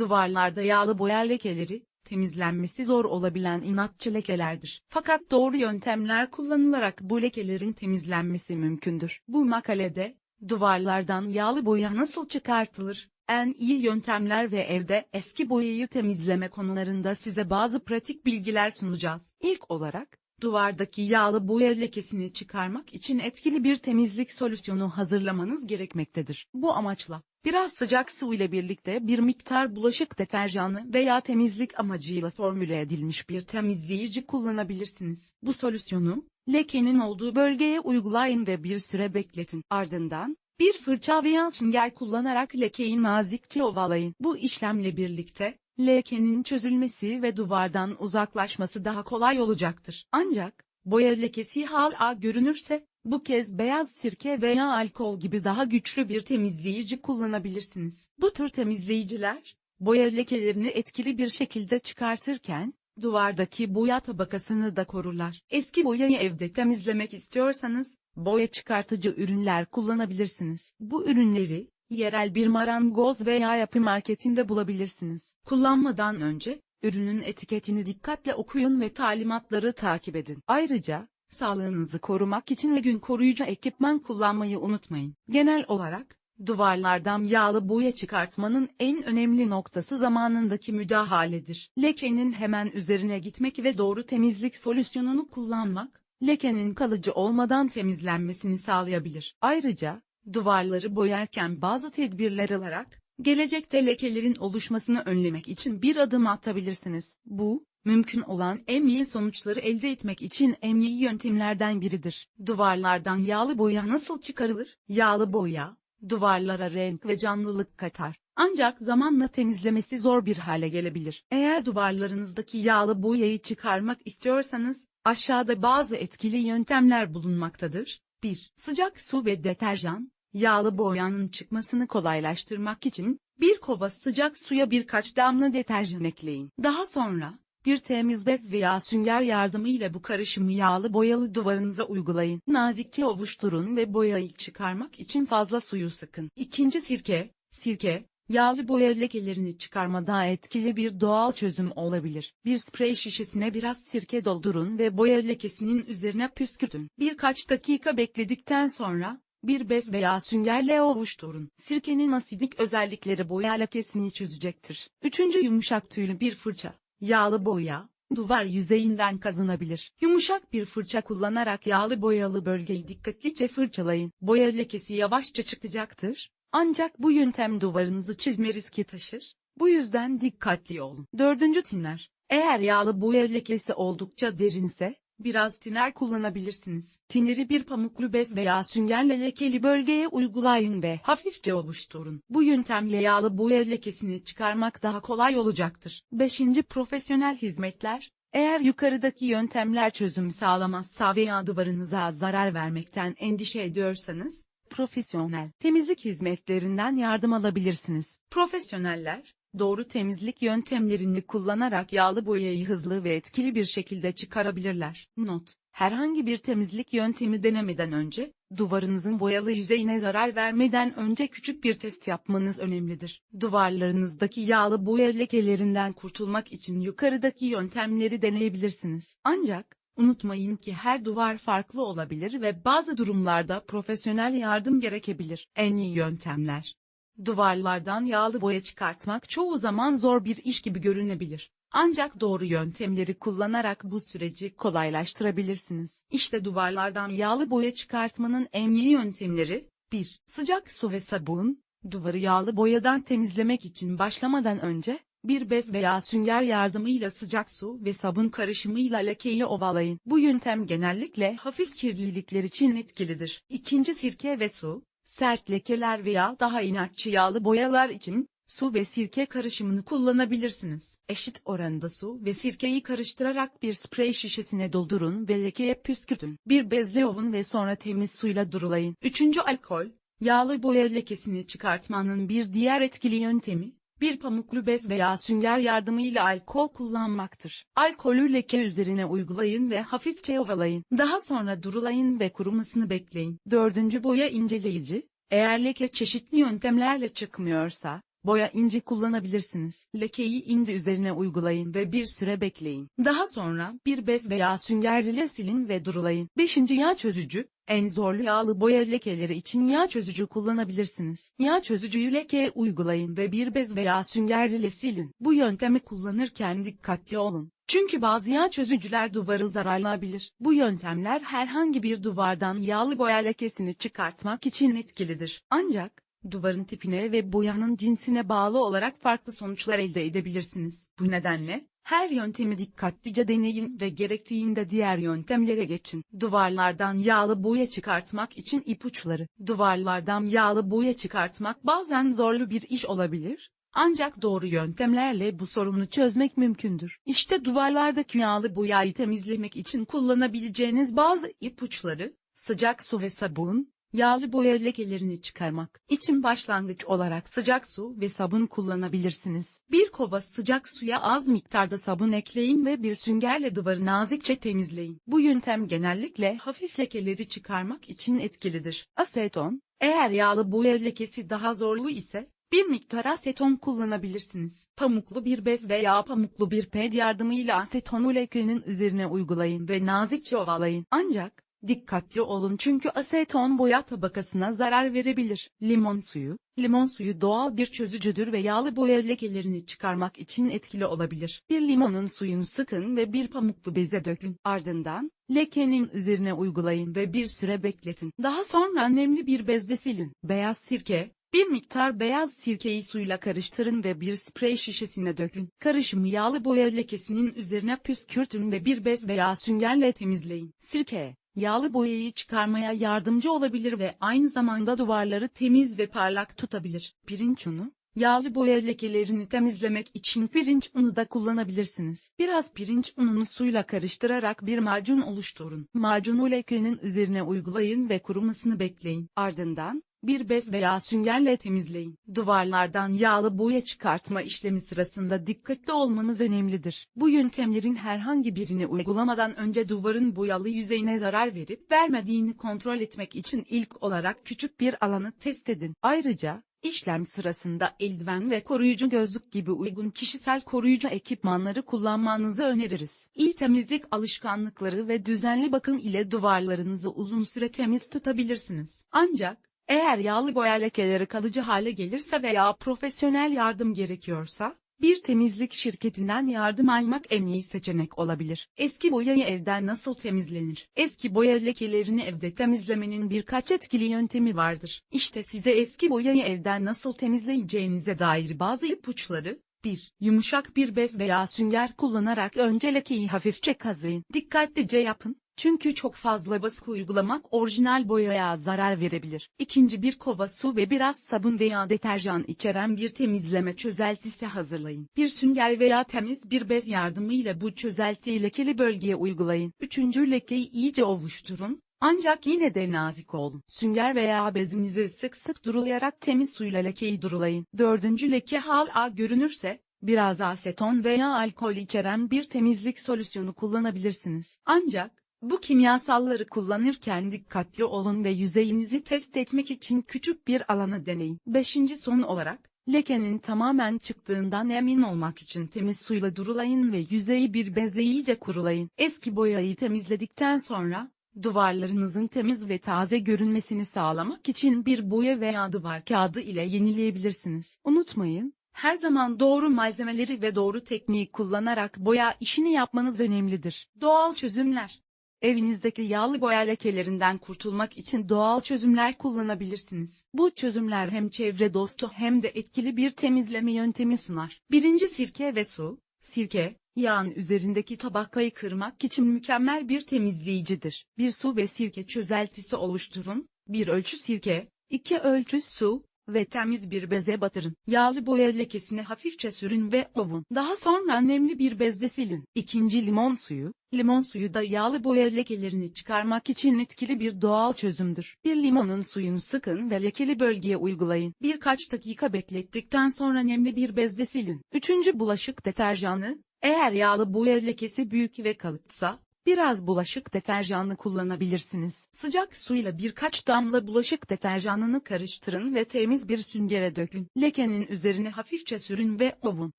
Duvarlarda yağlı boya lekeleri, temizlenmesi zor olabilen inatçı lekelerdir. Fakat doğru yöntemler kullanılarak bu lekelerin temizlenmesi mümkündür. Bu makalede, duvarlardan yağlı boya nasıl çıkartılır, en iyi yöntemler ve evde eski boyayı temizleme konularında size bazı pratik bilgiler sunacağız. İlk olarak, duvardaki yağlı boya lekesini çıkarmak için etkili bir temizlik solüsyonu hazırlamanız gerekmektedir. Bu amaçla, biraz sıcak su ile birlikte bir miktar bulaşık deterjanı veya temizlik amacıyla formüle edilmiş bir temizleyici kullanabilirsiniz. Bu solüsyonu, lekenin olduğu bölgeye uygulayın ve bir süre bekletin. Ardından, bir fırça veya sünger kullanarak lekeyi nazikçe ovalayın. Bu işlemle birlikte, lekenin çözülmesi ve duvardan uzaklaşması daha kolay olacaktır. Ancak, boya lekesi hala görünürse, bu kez beyaz sirke veya alkol gibi daha güçlü bir temizleyici kullanabilirsiniz. Bu tür temizleyiciler, boya lekelerini etkili bir şekilde çıkartırken, duvardaki boya tabakasını da korurlar. Eski boyayı evde temizlemek istiyorsanız, boya çıkartıcı ürünler kullanabilirsiniz. Bu ürünleri, yerel bir marangoz veya yapı marketinde bulabilirsiniz. Kullanmadan önce, ürünün etiketini dikkatle okuyun ve talimatları takip edin. Ayrıca, sağlığınızı korumak için ve gün koruyucu ekipman kullanmayı unutmayın. Genel olarak, duvarlardan yağlı boya çıkartmanın en önemli noktası zamanındaki müdahaledir. Lekenin hemen üzerine gitmek ve doğru temizlik solüsyonunu kullanmak, lekenin kalıcı olmadan temizlenmesini sağlayabilir. Ayrıca, duvarları boyarken bazı tedbirler alarak, gelecekte lekelerin oluşmasını önlemek için bir adım atabilirsiniz. Bu, mümkün olan en iyi sonuçları elde etmek için en iyi yöntemlerden biridir. Duvarlardan yağlı boya nasıl çıkarılır? Yağlı boya, duvarlara renk ve canlılık katar. Ancak zamanla temizlemesi zor bir hale gelebilir. Eğer duvarlarınızdaki yağlı boyayı çıkarmak istiyorsanız, aşağıda bazı etkili yöntemler bulunmaktadır. 1. Sıcak su ve deterjan, yağlı boyanın çıkmasını kolaylaştırmak için, bir kova sıcak suya birkaç damla deterjan ekleyin. Daha sonra, bir temiz bez veya sünger yardımıyla bu karışımı yağlı boyalı duvarınıza uygulayın. Nazikçe ovuşturun ve boyayı çıkarmak için fazla suyu sıkın. İkinci sirke, sirke, yağlı boya lekelerini çıkarmada etkili bir doğal çözüm olabilir. Bir sprey şişesine biraz sirke doldurun ve boya lekesinin üzerine püskürtün. Birkaç dakika bekledikten sonra, bir bez veya süngerle ovuşturun. Sirkenin asidik özellikleri boya lekesini çözecektir. Üçüncü yumuşak tüylü bir fırça. Yağlı boya, duvar yüzeyinden kazınabilir. Yumuşak bir fırça kullanarak yağlı boyalı bölgeyi dikkatlice fırçalayın. Boya lekesi yavaşça çıkacaktır. Ancak bu yöntem duvarınızı çizme riski taşır. Bu yüzden dikkatli olun. Dördüncü tiner. Eğer yağlı boya lekesi oldukça derinse, biraz tiner kullanabilirsiniz. Tineri bir pamuklu bez veya süngerle lekeli bölgeye uygulayın ve hafifçe ovuşturun. Bu yöntemle yağlı boya lekesini çıkarmak daha kolay olacaktır. 5. Profesyonel hizmetler, eğer yukarıdaki yöntemler çözüm sağlamazsa veya duvarınıza zarar vermekten endişe ediyorsanız, profesyonel temizlik hizmetlerinden yardım alabilirsiniz. Profesyoneller, doğru temizlik yöntemlerini kullanarak yağlı boyayı hızlı ve etkili bir şekilde çıkarabilirler. Not: Herhangi bir temizlik yöntemi denemeden önce, duvarınızın boyalı yüzeyine zarar vermeden önce küçük bir test yapmanız önemlidir. Duvarlarınızdaki yağlı boya lekelerinden kurtulmak için yukarıdaki yöntemleri deneyebilirsiniz. Ancak, Unutmayın ki her duvar farklı olabilir ve bazı durumlarda profesyonel yardım gerekebilir. En iyi yöntemler. Duvarlardan yağlı boya çıkartmak çoğu zaman zor bir iş gibi görünebilir. Ancak doğru yöntemleri kullanarak bu süreci kolaylaştırabilirsiniz. İşte duvarlardan yağlı boya çıkartmanın en iyi yöntemleri. 1. Sıcak su ve sabun. Duvarı yağlı boyadan temizlemek için başlamadan önce, bir bez veya sünger yardımıyla sıcak su ve sabun karışımıyla lekeyi ovalayın. Bu yöntem genellikle hafif kirlilikler için etkilidir. İkinci sirke ve su, sert lekeler veya daha inatçı yağlı boyalar için, su ve sirke karışımını kullanabilirsiniz. Eşit oranda su ve sirkeyi karıştırarak bir sprey şişesine doldurun ve lekeye püskürtün. Bir bezle ovun ve sonra temiz suyla durulayın. Üçüncü alkol, yağlı boya lekesini çıkartmanın bir diğer etkili yöntemi, bir pamuklu bez veya sünger yardımıyla alkol kullanmaktır. Alkolü leke üzerine uygulayın ve hafifçe ovalayın. Daha sonra durulayın ve kurumasını bekleyin. Dördüncü boya inceleyici, eğer leke çeşitli yöntemlerle çıkmıyorsa, boya inci kullanabilirsiniz. Lekeyi inci üzerine uygulayın ve bir süre bekleyin. Daha sonra bir bez veya sünger ile silin ve durulayın. 5. Yağ çözücü, en zorlu yağlı boya lekeleri için yağ çözücü kullanabilirsiniz. Yağ çözücüyü lekeye uygulayın ve bir bez veya sünger ile silin. Bu yöntemi kullanırken dikkatli olun. Çünkü bazı yağ çözücüler duvarı zararlayabilir. Bu yöntemler herhangi bir duvardan yağlı boya lekesini çıkartmak için etkilidir. Ancak, duvarın tipine ve boyanın cinsine bağlı olarak farklı sonuçlar elde edebilirsiniz. Bu nedenle, her yöntemi dikkatlice deneyin ve gerektiğinde diğer yöntemlere geçin. Duvarlardan yağlı boya çıkartmak için ipuçları. Duvarlardan yağlı boya çıkartmak bazen zorlu bir iş olabilir. Ancak doğru yöntemlerle bu sorunu çözmek mümkündür. İşte duvarlardaki yağlı boyayı temizlemek için kullanabileceğiniz bazı ipuçları, sıcak su ve sabun, yağlı boya lekelerini çıkarmak. için başlangıç olarak sıcak su ve sabun kullanabilirsiniz. Bir kova sıcak suya az miktarda sabun ekleyin ve bir süngerle duvarı nazikçe temizleyin. Bu yöntem genellikle hafif lekeleri çıkarmak için etkilidir. Aseton, eğer yağlı boya lekesi daha zorlu ise, bir miktar aseton kullanabilirsiniz. Pamuklu bir bez veya pamuklu bir ped yardımıyla asetonu lekenin üzerine uygulayın ve nazikçe ovalayın. Ancak, dikkatli olun çünkü aseton boya tabakasına zarar verebilir. Limon suyu, limon suyu doğal bir çözücüdür ve yağlı boya lekelerini çıkarmak için etkili olabilir. Bir limonun suyunu sıkın ve bir pamuklu beze dökün. Ardından, lekenin üzerine uygulayın ve bir süre bekletin. Daha sonra nemli bir bezle silin. Beyaz sirke, bir miktar beyaz sirkeyi suyla karıştırın ve bir sprey şişesine dökün. Karışımı yağlı boya lekesinin üzerine püskürtün ve bir bez veya süngerle temizleyin. Sirke, yağlı boyayı çıkarmaya yardımcı olabilir ve aynı zamanda duvarları temiz ve parlak tutabilir. Pirinç unu, Yağlı boya lekelerini temizlemek için pirinç unu da kullanabilirsiniz. Biraz pirinç ununu suyla karıştırarak bir macun oluşturun. Macunu lekenin üzerine uygulayın ve kurumasını bekleyin. Ardından, bir bez veya süngerle temizleyin. Duvarlardan yağlı boya çıkartma işlemi sırasında dikkatli olmamız önemlidir. Bu yöntemlerin herhangi birini uygulamadan önce duvarın boyalı yüzeyine zarar verip vermediğini kontrol etmek için ilk olarak küçük bir alanı test edin. Ayrıca, İşlem sırasında eldiven ve koruyucu gözlük gibi uygun kişisel koruyucu ekipmanları kullanmanızı öneririz. İyi temizlik alışkanlıkları ve düzenli bakım ile duvarlarınızı uzun süre temiz tutabilirsiniz. Ancak, eğer yağlı boya lekeleri kalıcı hale gelirse veya profesyonel yardım gerekiyorsa, bir temizlik şirketinden yardım almak en iyi seçenek olabilir. Eski boyayı evden nasıl temizlenir? Eski boya lekelerini evde temizlemenin birkaç etkili yöntemi vardır. İşte size eski boyayı evden nasıl temizleyeceğinize dair bazı ipuçları, 1. Yumuşak bir bez veya sünger kullanarak önce lekeyi hafifçe kazıyın. Dikkatlice yapın, çünkü çok fazla baskı uygulamak orijinal boyaya zarar verebilir. İkinci bir kova su ve biraz sabun veya deterjan içeren bir temizleme çözeltisi hazırlayın. Bir sünger veya temiz bir bez yardımıyla bu çözeltiyi lekeli bölgeye uygulayın. Üçüncü lekeyi iyice ovuşturun. Ancak yine de nazik olun. Sünger veya bezinizi sık sık durulayarak temiz suyla lekeyi durulayın. Dördüncü leke hala görünürse, biraz aseton veya alkol içeren bir temizlik solüsyonu kullanabilirsiniz. Ancak, bu kimyasalları kullanırken dikkatli olun ve yüzeyinizi test etmek için küçük bir alanı deneyin. Beşinci son olarak, lekenin tamamen çıktığından emin olmak için temiz suyla durulayın ve yüzeyi bir bezle iyice kurulayın. Eski boyayı temizledikten sonra, duvarlarınızın temiz ve taze görünmesini sağlamak için bir boya veya duvar kağıdı ile yenileyebilirsiniz. Unutmayın, her zaman doğru malzemeleri ve doğru tekniği kullanarak boya işini yapmanız önemlidir. Doğal çözümler Evinizdeki yağlı boya lekelerinden kurtulmak için doğal çözümler kullanabilirsiniz. Bu çözümler hem çevre dostu hem de etkili bir temizleme yöntemi sunar. Birinci sirke ve su. Sirke, yağın üzerindeki tabakayı kırmak için mükemmel bir temizleyicidir. Bir su ve sirke çözeltisi oluşturun. Bir ölçü sirke, iki ölçü su, ve temiz bir beze batırın. Yağlı boya lekesini hafifçe sürün ve ovun. Daha sonra nemli bir bezle silin. İkinci limon suyu, limon suyu da yağlı boya lekelerini çıkarmak için etkili bir doğal çözümdür. Bir limonun suyunu sıkın ve lekeli bölgeye uygulayın. Birkaç dakika beklettikten sonra nemli bir bezle silin. Üçüncü bulaşık deterjanı, eğer yağlı boya lekesi büyük ve kalıpsa, Biraz bulaşık deterjanı kullanabilirsiniz. Sıcak suyla birkaç damla bulaşık deterjanını karıştırın ve temiz bir süngere dökün. Lekenin üzerine hafifçe sürün ve ovun.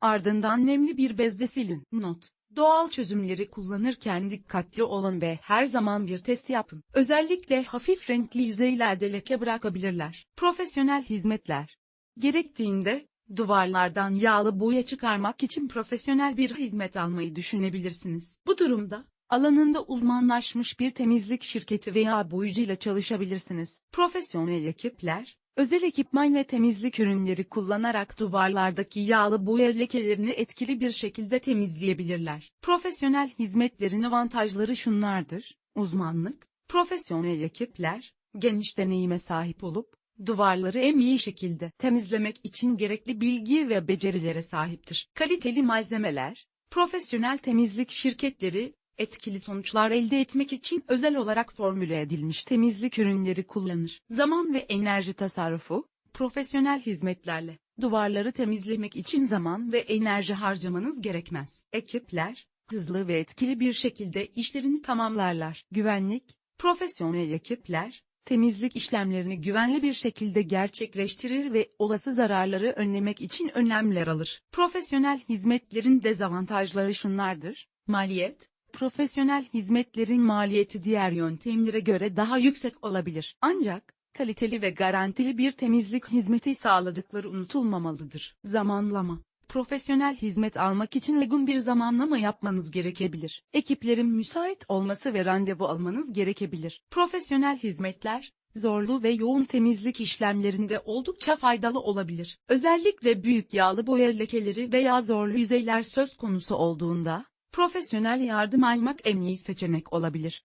Ardından nemli bir bezle silin. Not. Doğal çözümleri kullanırken dikkatli olun ve her zaman bir test yapın. Özellikle hafif renkli yüzeylerde leke bırakabilirler. Profesyonel hizmetler. Gerektiğinde, duvarlardan yağlı boya çıkarmak için profesyonel bir hizmet almayı düşünebilirsiniz. Bu durumda, alanında uzmanlaşmış bir temizlik şirketi veya boyacıyla çalışabilirsiniz. Profesyonel ekipler, özel ekipman ve temizlik ürünleri kullanarak duvarlardaki yağlı boya lekelerini etkili bir şekilde temizleyebilirler. Profesyonel hizmetlerin avantajları şunlardır. Uzmanlık, profesyonel ekipler, geniş deneyime sahip olup, duvarları en iyi şekilde temizlemek için gerekli bilgi ve becerilere sahiptir. Kaliteli malzemeler, profesyonel temizlik şirketleri, etkili sonuçlar elde etmek için özel olarak formüle edilmiş temizlik ürünleri kullanır. Zaman ve enerji tasarrufu, profesyonel hizmetlerle, duvarları temizlemek için zaman ve enerji harcamanız gerekmez. Ekipler, hızlı ve etkili bir şekilde işlerini tamamlarlar. Güvenlik, profesyonel ekipler, temizlik işlemlerini güvenli bir şekilde gerçekleştirir ve olası zararları önlemek için önlemler alır. Profesyonel hizmetlerin dezavantajları şunlardır. Maliyet, profesyonel hizmetlerin maliyeti diğer yöntemlere göre daha yüksek olabilir. Ancak, kaliteli ve garantili bir temizlik hizmeti sağladıkları unutulmamalıdır. Zamanlama Profesyonel hizmet almak için uygun bir zamanlama yapmanız gerekebilir. Ekiplerin müsait olması ve randevu almanız gerekebilir. Profesyonel hizmetler, zorlu ve yoğun temizlik işlemlerinde oldukça faydalı olabilir. Özellikle büyük yağlı boya lekeleri veya zorlu yüzeyler söz konusu olduğunda, profesyonel yardım almak en iyi seçenek olabilir.